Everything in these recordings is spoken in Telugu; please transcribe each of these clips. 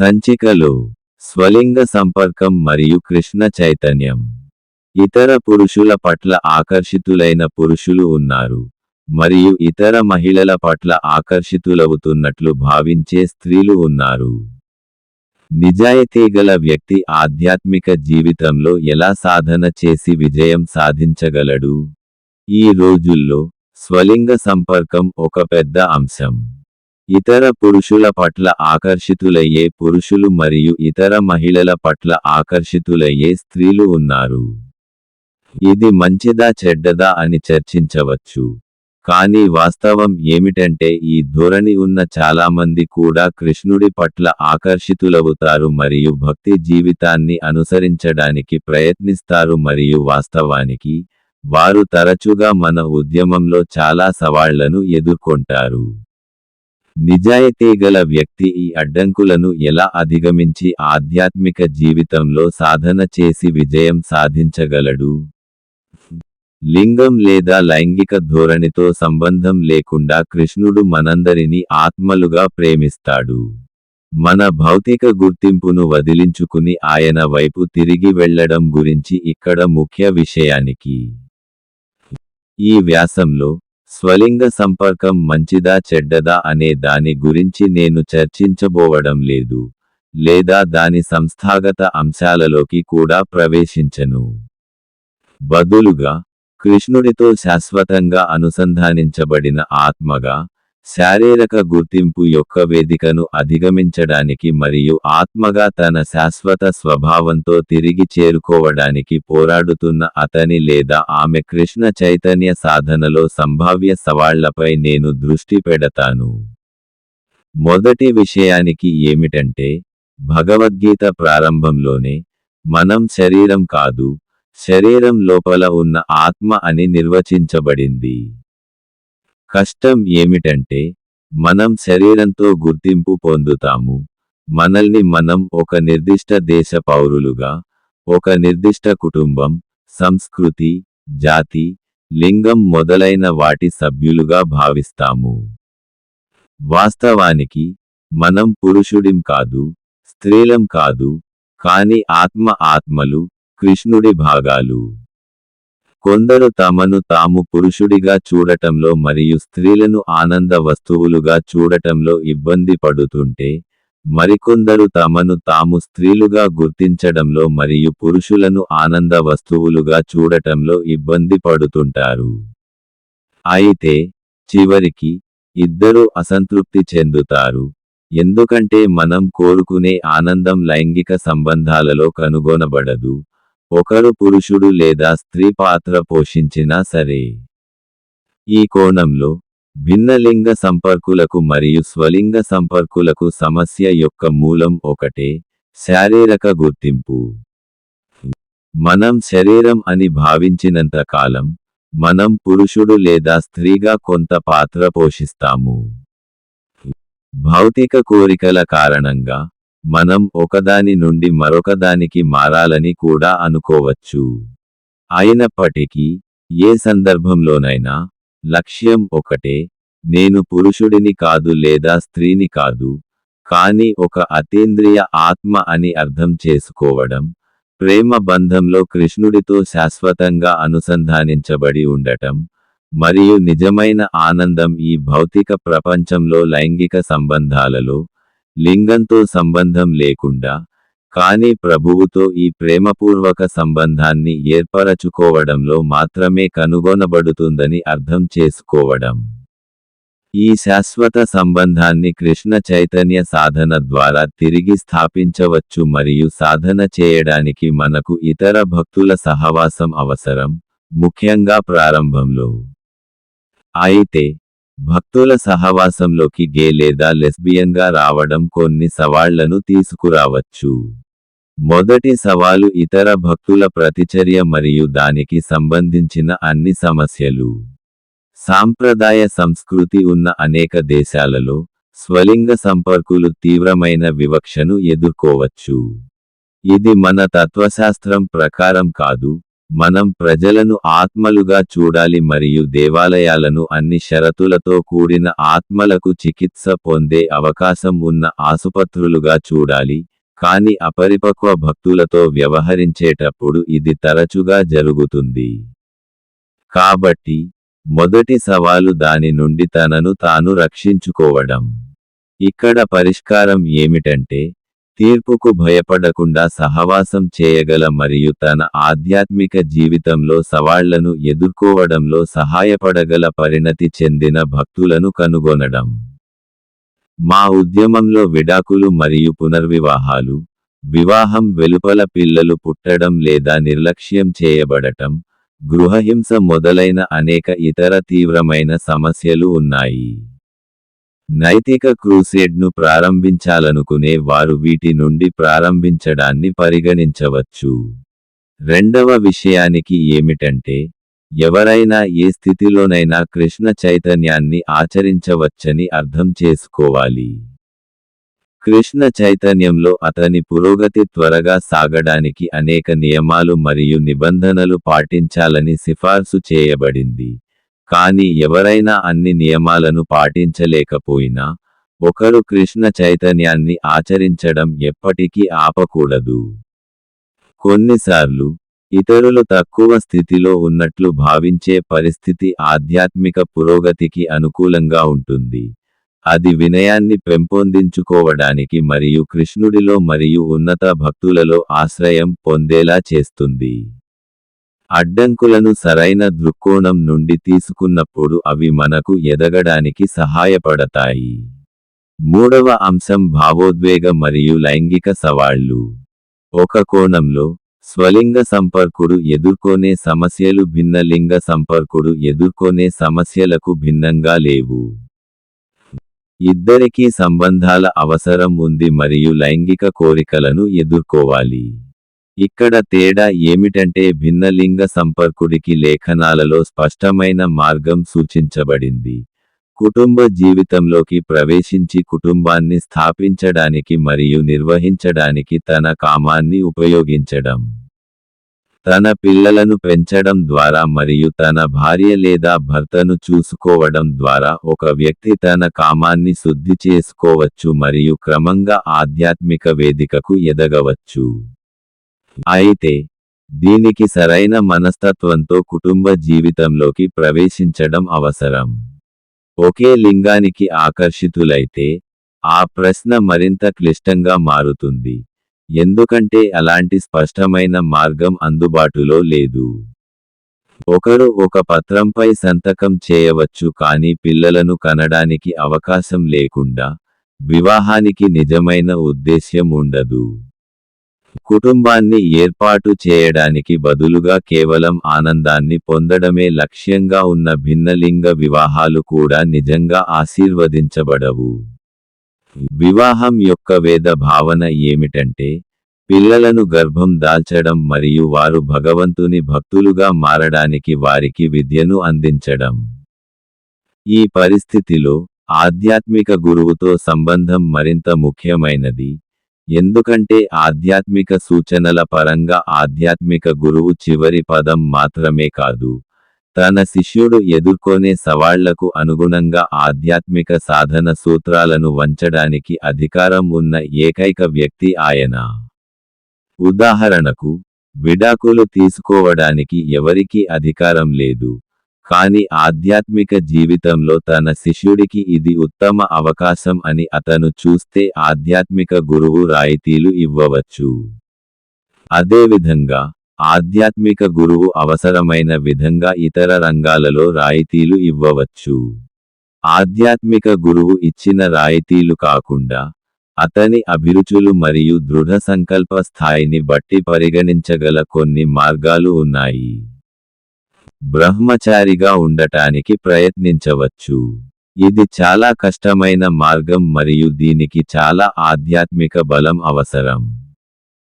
సంచికలో స్వలింగ సంపర్కం మరియు కృష్ణ చైతన్యం. ఇతర పురుషుల పట్ల ఆకర్షితులైన పురుషులు ఉన్నారు. మరియు ఇతర మహిళల పట్ల ఆకర్షితులవుతున్నట్లు భావించే స్త్రీలు ఉన్నారు. నిజాయితీగల వ్యక్తి ఆధ్యాత్మిక జీవితంలో ఎలా సాధన చేసి విజయం సాధించగలడు? ఈ రోజుల్లో స్వలింగ సంపర్కం ఒక పెద్ద అంశం. ఇతర పురుషుల పట్ల ఆకర్షితులయ్యే పురుషులు మరియు ఇతర మహిళల పట్ల ఆకర్షితులయ్యే స్త్రీలు ఉన్నారు. ఇది మంచిదా చెడ్డదా అని చర్చించవచ్చు. కానీ వాస్తవం ఏమిటంటే ఈ ధోరణి ఉన్న చాలామంది కూడా కృష్ణుడి పట్ల ఆకర్షితులవుతారు మరియు భక్తి జీవితాన్ని అనుసరించడానికి ప్రయత్నిస్తారు మరియు వాస్తవానికి వారు తరచుగా మన ఉద్యమంలో చాలా సవాళ్ళను ఎదుర్కొంటారు. నిజాయితీగల వ్యక్తి ఈ అడ్డంకులను ఎలా అధిగమించి ఆధ్యాత్మిక జీవితంలో సాధన చేసి విజయం సాధించగలడు? లింగం లేదా లైంగిక ధోరణితో సంబంధం లేకుండా కృష్ణుడు మనందరినీ ఆత్మలుగా ప్రేమిస్తాడు. మన భౌతిక గుర్తింపును వదిలించుకుని ఆయన వైపు తిరిగి వెళ్ళడం గురించి ఇక్కడ ముఖ్య విషయానికి ఈ వ్యాసంలో స్వలింగ సంపర్కం మంచిదా చెడ్డదా అనే దాని గురించి నేను చర్చించబోవడం లేదు. లేదా దాని సంస్థాగత అంశాలలోకి కూడా ప్రవేశించను. బదులుగా కృష్ణుడితో శాశ్వతంగా అనుసంధానించబడిన ఆత్మగా శారీరక గుర్తింపు యొక్క వేదికను అధిగమించడానికి మరియు ఆత్మగా తన శాశ్వత స్వభావంతో తిరిగి చేరుకోవడానికి పోరాడుతున్న అతని లేదా ఆమె కృష్ణ చైతన్య సాధనలో సంభావ్య సవాళ్ళపై నేను దృష్టి పెడతాను. మొదటి విషయానికి ఏమిటంటే భగవద్గీత ప్రారంభంలోనే మనం శరీరం కాదు శరీరం లోపల ఉన్న ఆత్మ అని నిర్వచించబడింది. కష్టం ఏమిటంటే మనం శరీరంతో గుర్తింపు పొందుతాము. మనల్ని మనం ఒక నిర్దిష్ట దేశ పౌరులుగా ఒక నిర్దిష్ట కుటుంబం సంస్కృతి జాతి లింగం మొదలైన వాటి సభ్యులుగా భావిస్తాము. వాస్తవానికి మనం పురుషుడిం కాదు స్త్రీలం కాదు కాని ఆత్మ ఆత్మలు కృష్ణుడి భాగాలు. కొందరు తమను తాము పురుషుడిగా చూడటంలో మరియు స్త్రీలను ఆనంద వస్తువులుగా చూడటంలో ఇబ్బంది పడుతుంటే మరికొందరు తమను తాము స్త్రీలుగా గుర్తించడంలో మరియు పురుషులను ఆనంద వస్తువులుగా చూడటంలో ఇబ్బంది పడుతుంటారు. అయితే చివరికి ఇద్దరూ అసంతృప్తి చెందుతారు. ఎందుకంటే మనం కోరుకునే ఆనందం లైంగిక సంబంధాలలో కనుగొనబడదు. ఒకరు పురుషుడు లేదా స్త్రీ పాత్ర పోషించినా సరే ఈ కోణంలో భిన్నలింగ సంపర్కులకు మరియు స్వలింగ సంపర్కులకు సమస్య యొక్క మూలం ఒకటే శారీరక గుర్తింపు. మనం శరీరం అని భావించినంత కాలం మనం పురుషుడు లేదా స్త్రీగా కొంత పాత్ర పోషిస్తాము. భౌతిక కోరికల కారణంగా మనం ఒకదాని నుండి మరొకదానికి మారాలని కూడా అనుకోవచ్చు. అయినప్పటికీ ఏ సందర్భంలోనైనా లక్ష్యం ఒకటే నేను పురుషుడిని కాదు లేదా స్త్రీని కాదు కానీ ఒక అతీంద్రియ ఆత్మ అని అర్థం చేసుకోవడం ప్రేమ బంధంలో కృష్ణుడితో శాశ్వతంగా అనుసంధానించబడి ఉండటం మరియు నిజమైన ఆనందం ఈ భౌతిక ప్రపంచంలో లైంగిక సంబంధాలలో లింగంతో సంబంధం లేకుండా కానీ ప్రభువుతో ఈ ప్రేమపూర్వక సంబంధాన్ని ఏర్పరచుకోవడంలో మాత్రమే కనుగొనబడుతుందని అర్థం చేసుకోవడం. ఈ శాశ్వత సంబంధాన్ని కృష్ణ చైతన్య సాధన ద్వారా తిరిగి స్థాపించవచ్చు మరియు సాధన చేయడానికి మనకు ఇతర భక్తుల సహవాసం అవసరం ముఖ్యంగా ప్రారంభంలో. అయితే భక్తుల సహవాసంలోకి గే లేదా లెస్బియన్గా రావడం కొన్ని సవాళ్ళను తీసుకురావచ్చు. మొదటి సవాలు ఇతర భక్తుల ప్రతిచర్య మరియు దానికి సంబంధించిన అన్ని సమస్యలు. సాంప్రదాయ సంస్కృతి ఉన్న అనేక దేశాలలో స్వలింగ సంపర్కులు తీవ్రమైన వివక్షను ఎదుర్కోవచ్చు. ఇది మన తత్వశాస్త్రం ప్రకారం కాదు మనం ప్రజలను ఆత్మలుగా చూడాలి మరియు దేవాలయాలను అన్ని షరతులతో కూడిన ఆత్మలకు చికిత్స పొందే అవకాశం ఉన్న ఆసుపత్రులుగా చూడాలి. కాని అపరిపక్వ భక్తులతో వ్యవహరించేటప్పుడు ఇది తరచుగా జరుగుతుంది. కాబట్టి మొదటి సవాలు దాని నుండి తనను తాను రక్షించుకోవడం. ఇక్కడ పరిష్కారం ఏమిటంటే తీర్పుకు భయపడకుండా సహవాసం చేయగల మరియు తన ఆధ్యాత్మిక జీవితంలో సవాళ్ళను ఎదుర్కోవడంలో సహాయపడగల పరిణతి చెందిన భక్తులను కనుగొనడం. మా ఉద్యమంలో విడాకులు మరియు పునర్వివాహాలు వివాహం వెలుపల పిల్లలు పుట్టడం లేదా నిర్లక్ష్యం చేయబడటం గృహహింస మొదలైన అనేక ఇతర తీవ్రమైన సమస్యలు ఉన్నాయి. నైతిక క్రూసేడ్ను ప్రారంభించాలనుకునే వారు వీటి నుండి ప్రారంభించడాన్ని పరిగణించవచ్చు. రెండవ విషయానికి ఏమిటంటే ఎవరైనా ఏ స్థితిలోనైనా కృష్ణ చైతన్యాన్ని ఆచరించవచ్చని అర్థం చేసుకోవాలి. కృష్ణ చైతన్యంలో అతని పురోగతి త్వరగా సాగడానికి అనేక నియమాలు మరియు నిబంధనలు పాటించాలని సిఫార్సు చేయబడింది. కానీ ఎవరైనా అన్ని నియమాలను పాటించలేకపోయినా ఒకరు కృష్ణ చైతన్యాన్ని ఆచరించడం ఎప్పటికీ ఆపకూడదు. కొన్నిసార్లు ఇతరులు తక్కువ స్థితిలో ఉన్నట్లు భావించే పరిస్థితి ఆధ్యాత్మిక పురోగతికి అనుకూలంగా ఉంటుంది. అది వినయాన్ని పెంపొందించుకోవడానికి మరియు కృష్ణుడిలో మరియు ఉన్నత భక్తులలో ఆశ్రయం పొందేలా చేస్తుంది. అడ్డంకులను సరైన దృక్కోణం నుండి తీసుకున్నప్పుడు అవి మనకు ఎదగడానికి సహాయపడతాయి. మూడవ అంశం భావోద్వేగ మరియు లైంగిక సవాళ్ళు. ఒక కోణంలో స్వలింగ సంపర్కుడు ఎదుర్కొనే సమస్యలు భిన్న లింగ సంపర్కుడు ఎదుర్కొనే సమస్యలకు భిన్నంగా లేవు. ఇద్దరికీ సంబంధాల అవసరం ఉంది మరియు లైంగిక కోరికలను ఎదుర్కోవాలి. ఇక్కడ తేడా ఏమిటంటే భిన్నలింగ సంపర్కుడికి లేఖనాలలో స్పష్టమైన మార్గం సూచించబడింది. కుటుంబ జీవితంలోకి ప్రవేశించి కుటుంబాన్ని స్థాపించడానికి మరియు నిర్వహించడానికి తన కామాన్ని ఉపయోగించడం. తన పిల్లలను పెంచడం ద్వారా మరియు తన భార్య లేదా భర్తను చూసుకోవడం ద్వారా ఒక వ్యక్తి తన కామాన్ని శుద్ధి చేసుకోవచ్చు మరియు క్రమంగా ఆధ్యాత్మిక వేదికకు ఎదగవచ్చు. అయితే దీనికి సరైన మనస్తత్వంతో కుటుంబ జీవితంలోకి ప్రవేశించడం అవసరం. ఒకే లింగానికి ఆకర్షితులైతే ఆ ప్రశ్న మరింత క్లిష్టంగా మారుతుంది. ఎందుకంటే అలాంటి స్పష్టమైన మార్గం అందుబాటులో లేదు. ఒకరు ఒక పత్రంపై సంతకం చేయవచ్చు కానీ పిల్లలను కనడానికి అవకాశం లేకుండా వివాహానికి నిజమైన ఉద్దేశ్యం ఉండదు. కుటుంబాన్ని ఏర్పాటు చేయడానికి బదులుగా కేవలం ఆనందాన్ని పొందడమే లక్ష్యంగా ఉన్న భిన్నలింగ వివాహాలు కూడా నిజంగా ఆశీర్వదించబడవు. వివాహం యొక్క వేద భావన ఏమిటంటే పిల్లలను గర్భం దాల్చడం మరియు వారు భగవంతుని భక్తులుగా మారడానికి వారికి విద్యను అందించడం. ఈ పరిస్థితిలో ఆధ్యాత్మిక గురువుతో సంబంధం మరింత ముఖ్యమైనది. ఎందుకంటే ఆధ్యాత్మిక సూచనల పరంగా ఆధ్యాత్మిక గురువు చివరి పదం మాత్రమే కాదు. తన శిష్యుడు ఎదుర్కొనే సవాళ్ళకు అనుగుణంగా ఆధ్యాత్మిక సాధన సూత్రాలను వంచడానికి అధికారం ఉన్న ఏకైక వ్యక్తి ఆయన. ఉదాహరణకు విడాకులు తీసుకోవడానికి ఎవరికీ అధికారం లేదు. కాని ఆధ్యాత్మిక జీవితంలో తన శిష్యుడికి ఇది ఉత్తమ అవకాశం అని అతను చూస్తే ఆధ్యాత్మిక గురువు రాయితీలు ఇవ్వవచ్చు. అదేవిధంగా ఆధ్యాత్మిక గురువు అవసరమైన విధంగా ఇతర రంగాలలో రాయితీలు ఇవ్వవచ్చు. ఆధ్యాత్మిక గురువు ఇచ్చిన రాయితీలు కాకుండా అతని అభిరుచులు మరియు దృఢ సంకల్ప స్థాయిని బట్టి పరిగణించగల కొన్ని మార్గాలు ఉన్నాయి. బ్రహ్మచారిగా ఉండటానికి ప్రయత్నించవచ్చు. ఇది చాలా కష్టమైన మార్గం మరియు దీనికి చాలా ఆధ్యాత్మిక బలం అవసరం.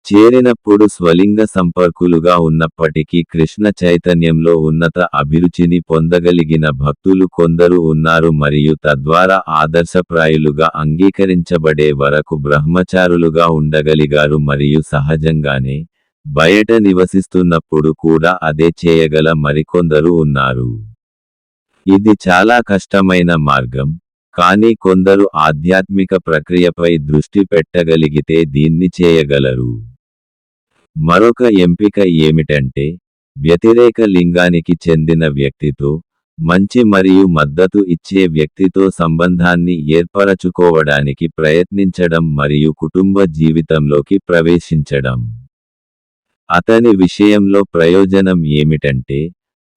చేరినప్పుడు స్వలింగ సంపర్కులుగా ఉన్నప్పటికీ కృష్ణ చైతన్యంలో ఉన్నత అభిరుచిని పొందగలిగిన భక్తులు కొందరు ఉన్నారు మరియు తద్వారా ఆదర్శప్రాయులుగా అంగీకరించబడే వరకు బ్రహ్మచారులుగా ఉండగలిగారు మరియు సహజంగానే బయట నివసిస్తున్నప్పుడు కూడా అదే చేయగల మరికొందరు ఉన్నారు. ఇది చాలా కష్టమైన మార్గం కానీ కొందరు ఆధ్యాత్మిక ప్రక్రియపై దృష్టి పెట్టగలిగితే దీన్ని చేయగలరు. మరొక ఎంపిక ఏమిటంటే వ్యతిరేక లింగానికి చెందిన వ్యక్తితో మంచి మరియు మద్దతు ఇచ్చే వ్యక్తితో సంబంధాన్ని ఏర్పరచుకోవడానికి ప్రయత్నించడం మరియు కుటుంబ జీవితంలోకి ప్రవేశించడం. అతని విషయంలో ప్రయోజనం ఏమిటంటే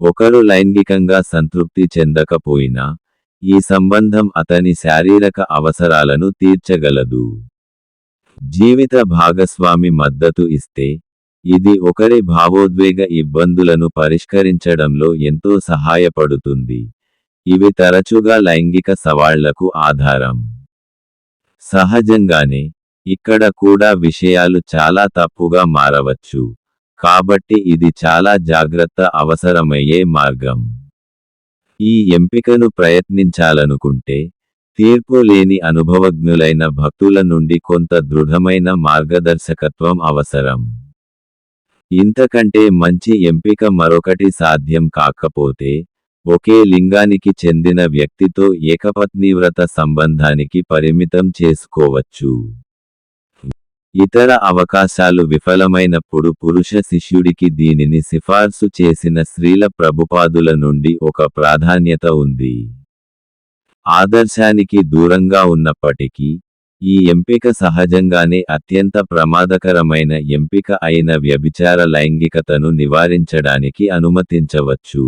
ఒకరు లైంగికంగా సంతృప్తి చెందకపోయినా ఈ సంబంధం అతని శారీరక అవసరాలను తీర్చగలదు. జీవిత భాగస్వామి మద్దతు ఇస్తే ఇది ఒకరి భావోద్వేగ ఇబ్బందులను పరిష్కరించడంలో ఎంతో సహాయపడుతుంది. ఇవి తరచుగా లైంగిక సవాళ్ళకు ఆధారం. సహజంగానే ఇక్కడ కూడా విషయాలు చాలా తప్పుగా మారవచ్చు. కాబట్టి ఇది చాలా జాగ్రత్త అవసరమయ్యే మార్గం. ఈ ఎంపికను ప్రయత్నించాలనుకుంటే తీర్పు లేని అనుభవజ్ఞులైన భక్తుల నుండి కొంత దృఢమైన మార్గదర్శకత్వం అవసరం. ఇంతకంటే మంచి ఎంపిక మరొకటి సాధ్యం కాకపోతే ఒకే లింగానికి చెందిన వ్యక్తితో ఏకపత్నివ్రత సంబంధానికి పరిమితం చేసుకోవచ్చు. ఇతర అవకాశాలు విఫలమైనప్పుడు పురుష శిష్యుడికి దీనిని సిఫార్సు చేసిన స్త్రీల ప్రభుపాదుల నుండి ఒక ప్రాధాన్యత ఉంది. ఆదర్శానికి దూరంగా ఉన్నప్పటికీ ఈ ఎంపిక సహజంగానే అత్యంత ప్రమాదకరమైన ఎంపిక అయిన వ్యభిచార లైంగికతను నివారించడానికి అనుమతించవచ్చు.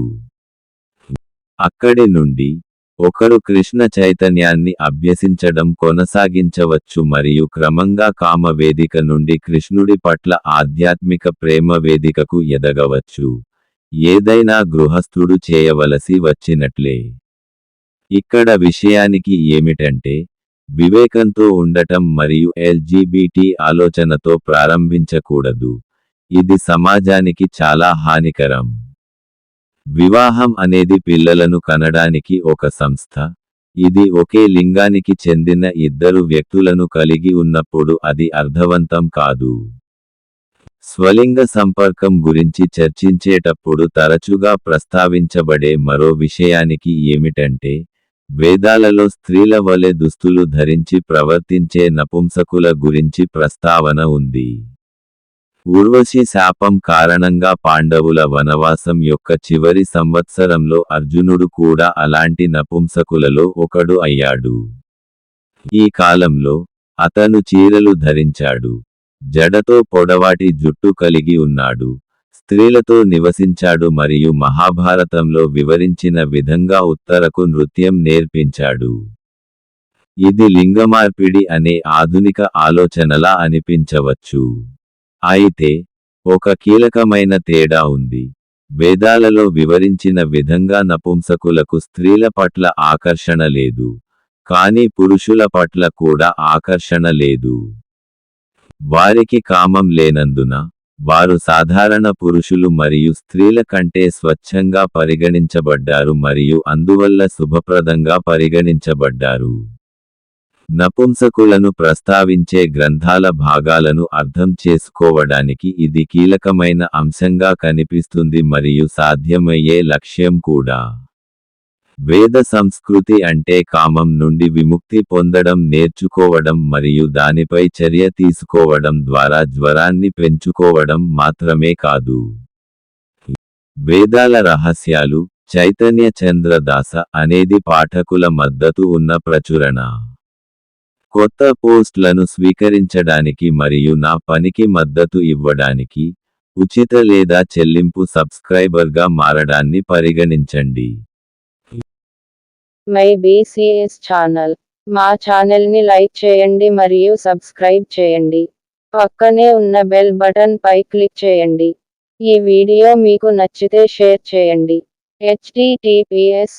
అక్కడి నుండి ఒకరు కృష్ణ చైతన్యాన్ని అభ్యసించడం కొనసాగించవచ్చు మరియు క్రమంగా కామ వేదిక నుండి కృష్ణుడి పట్ల ఆధ్యాత్మిక ప్రేమ వేదికకు ఎదగవచ్చు. ఏదైనా గృహస్థుడు చేయవలసి వచ్చినట్లే. ఇక్కడ విషయానికి ఏమిటంటే వివేకంతో ఉండటం మరియు ఎల్జీబీటీ ఆలోచనతో ప్రారంభించకూడదు. ఇది సమాజానికి చాలా హానికరం. వివాహం అనేది పిల్లలను కనడానికి ఒక సంస్థ. ఇది ఒకే లింగానికి చెందిన ఇద్దరు వ్యక్తులను కలిగి ఉన్నప్పుడు అది అర్థవంతం కాదు. స్వలింగ సంపర్కం గురించి చర్చించేటప్పుడు తరచుగా ప్రస్తావించబడే మరో విషయానికి ఏమిటంటే వేదాలలో స్త్రీల వలె దుస్తులు ధరించి ప్రవర్తించే నపుంసకుల గురించి ప్రస్తావన ఉంది. ఊర్వశి శాపం కారణంగా పాండవుల వనవాసం యొక్క చివరి సంవత్సరంలో అర్జునుడు కూడా అలాంటి నపుంసకులలో ఒకడు అయ్యాడు. ఈ కాలంలో అతను చీరలు ధరించాడు. జడతో పొడవాటి జుట్టు కలిగి ఉన్నాడు. స్త్రీలతో నివసించాడు మరియు మహాభారతంలో వివరించిన విధంగా ఉత్తరకు నృత్యం నేర్పించాడు. ఇది లింగమార్పిడి అనే ఆధునిక ఆలోచనలా అనిపించవచ్చు. అయితే ఒక కీలకమైన తేడా ఉంది. వేదాలలో వివరించిన విధంగా నపుంసకులకు స్త్రీల పట్ల ఆకర్షణ లేదు. కానీ పురుషుల పట్ల కూడా ఆకర్షణ లేదు. వారికి కామం లేనందున వారు సాధారణ పురుషులు మరియు స్త్రీల కంటే స్వచ్ఛంగా పరిగణించబడ్డారు మరియు అందువల్ల శుభప్రదంగా పరిగణించబడ్డారు. నపుంసకులను ప్రస్తావించే గ్రంథాల భాగాలను అర్థం చేసుకోవడానికి ఇది కీలకమైన అంశంగా కనిపిస్తుంది మరియు సాధ్యమయ్యే లక్ష్యం కూడా. వేద సంస్కృతి అంటే కామం నుండి విముక్తి పొందడం నేర్చుకోవడం మరియు దానిపై చర్య తీసుకోవడం ద్వారా జ్వరాన్ని పెంచుకోవడం మాత్రమే కాదు. వేదాల రహస్యాలు చైతన్య చంద్రదాస అనేది పాఠకుల మద్దతు ఉన్న ప్రచురణ. కొత్త పోస్ట్లను స్వీకరించడానికి మరియు నా పనికి మద్దతు ఇవ్వడానికి ఉచిత లేదా చెల్లింపు సబ్స్క్రైబర్గా మారడాన్ని పరిగణించండి. My BCS channel. మా ఛానల్ని లైక్ చేయండి మరియు సబ్స్క్రైబ్ చేయండి. పక్కనే ఉన్న బెల్ బటన్ పై క్లిక్ చేయండి. ఈ వీడియో మీకు నచ్చితే షేర్ చేయండి. Https